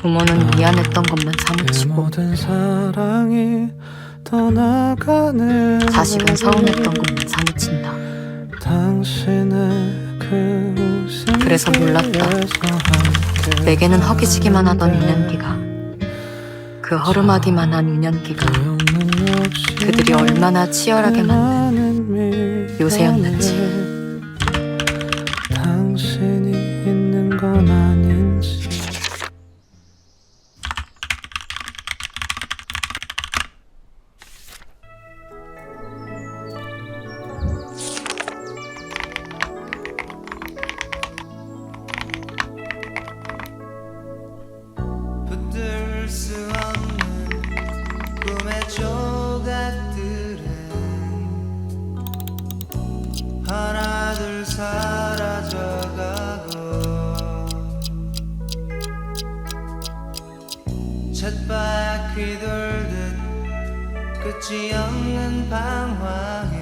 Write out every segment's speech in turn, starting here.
부모는 미안했던 것만 그 사무치고 자식은 서운했던 것만 사무친다. 그 그래서 몰랐다. 내게는 허기지기만 하던 유년기가 그 허름하기만 한 유년기가 그들이 얼마나 치열하게 만든 요새였는지. 당신이 있는 건 아닌 하나둘 사라져가고 쳇바퀴 돌듯 끝이 없는 방황에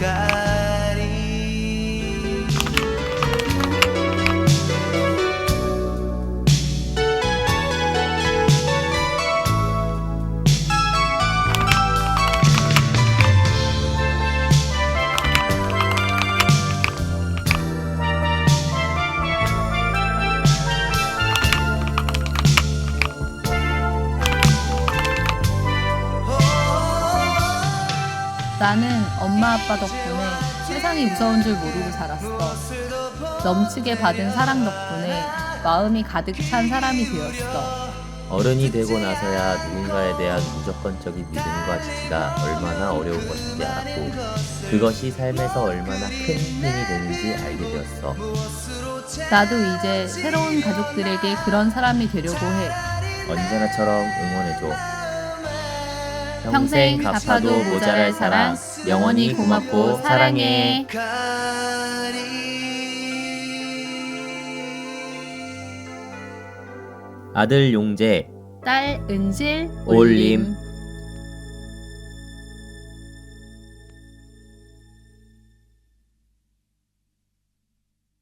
그 나는 엄마 아빠 덕분에 세상이 무서운 줄 모르고 살았어. 넘치게 받은 사랑 덕분에 마음이 가득 찬 사람이 되었어. 어른이 되고 나서야 누군가에 대한 무조건적인 믿음과 지지가 얼마나 어려운 것인지 알았고 그것이 삶에서 얼마나 큰 힘이 되는지 알게 되었어. 나도 이제 새로운 가족들에게 그런 사람이 되려고 해. 언제나처럼 응원해줘. 평생 갚아도 모자랄 사랑, 영원히 고맙고 사랑해. 아들 용재 딸 은실 올림.